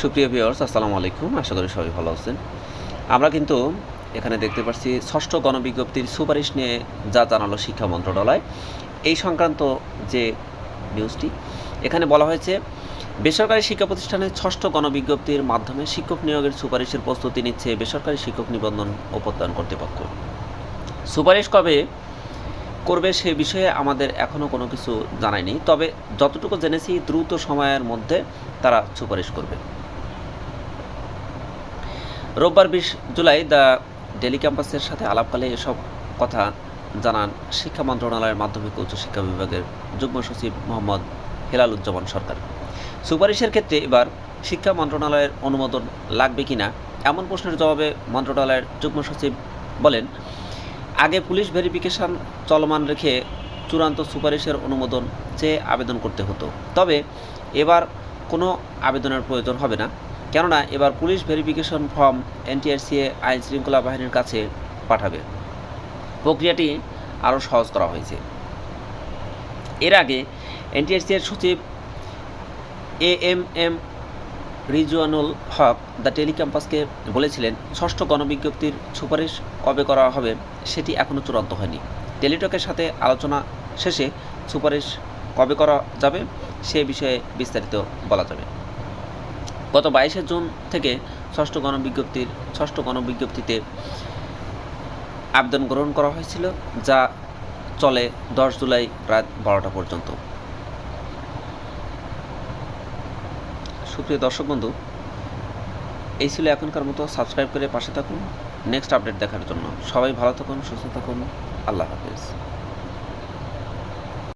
সুপ্রিয় ভিউয়ার্স আসসালামু আলাইকুম। আশা করি সবাই ভালো আছেন। আমরা কিন্তু এখানে দেখতে পাচ্ছি ষষ্ঠ গণবিজ্ঞপ্তির সুপারিশ নিয়ে যা জানালো শিক্ষা মন্ত্রণালয়। এই সংক্রান্ত যে নিউজটি এখানে বলা হয়েছে, বেসরকারি শিক্ষা প্রতিষ্ঠানে ষষ্ঠ গণবিজ্ঞপ্তির মাধ্যমে শিক্ষক নিয়োগের সুপারিশের প্রস্তুতি নিচ্ছে বেসরকারি শিক্ষক নিবন্ধন ও প্রত্যয়ন কর্তৃপক্ষ। সুপারিশ কবে করবে সে বিষয়ে আমাদের এখনও কোনো কিছু জানায়নি, তবে যতটুকু জেনেছি দ্রুত সময়ের মধ্যে তারা সুপারিশ করবে। রোববার বিশ জুলাই দ্য ডেলি ক্যাম্পাসের সাথে আলাপকালে এসব কথা জানান শিক্ষা মন্ত্রণালয়ের মাধ্যমিক উচ্চশিক্ষা বিভাগের যুগ্ম সচিব মোহাম্মদ হেলালুজ্জামান সরকার। সুপারিশের ক্ষেত্রে এবার শিক্ষা মন্ত্রণালয়ের অনুমোদন লাগবে কিনা এমন প্রশ্নের জবাবে মন্ত্রণালয়ের যুগ্ম সচিব বলেন, আগে পুলিশ ভেরিফিকেশন চলমান রেখে চূড়ান্ত সুপারিশের অনুমোদন চেয়ে আবেদন করতে হতো। তবে এবার কোনো আবেদনের প্রয়োজন হবে না। কেননা এবার পুলিশ ভেরিফিকেশন ফর্ম এনটিআরসিএ আইন শৃঙ্খলা বাহিনীর কাছে পাঠাবে। প্রক্রিয়াটি আরও সহজ করা হয়েছে। এর আগে এনটিআরসিএর সচিব A M M Rizwanul Haque the টেলিক্যাম্পাসকে বলেছিলেন, ষষ্ঠ গণবিজ্ঞপ্তির সুপারিশ কবে করা হবে সেটি এখনও চূড়ান্ত হয়নি। টেলিটকের সাথে আলোচনা শেষে সুপারিশ কবে করা যাবে সে বিষয়ে বিস্তারিত বলা যাবে। গত বাইশে জুন থেকে ষষ্ঠ গণবিজ্ঞপ্তির, ষষ্ঠ গণবিজ্ঞপ্তিতে আবেদন গ্রহণ করা হয়েছিল, যা চলে দশ জুলাই রাত বারোটা পর্যন্ত। সুপ্রিয় দর্শক বন্ধু, এই ছিল এখনকার মতো। সাবস্ক্রাইব করে পাশে থাকুন। নেক্সট আপডেট দেখার জন্য সবাই ভালো থাকুন, সুস্থ থাকুন। আল্লাহ হাফিজ।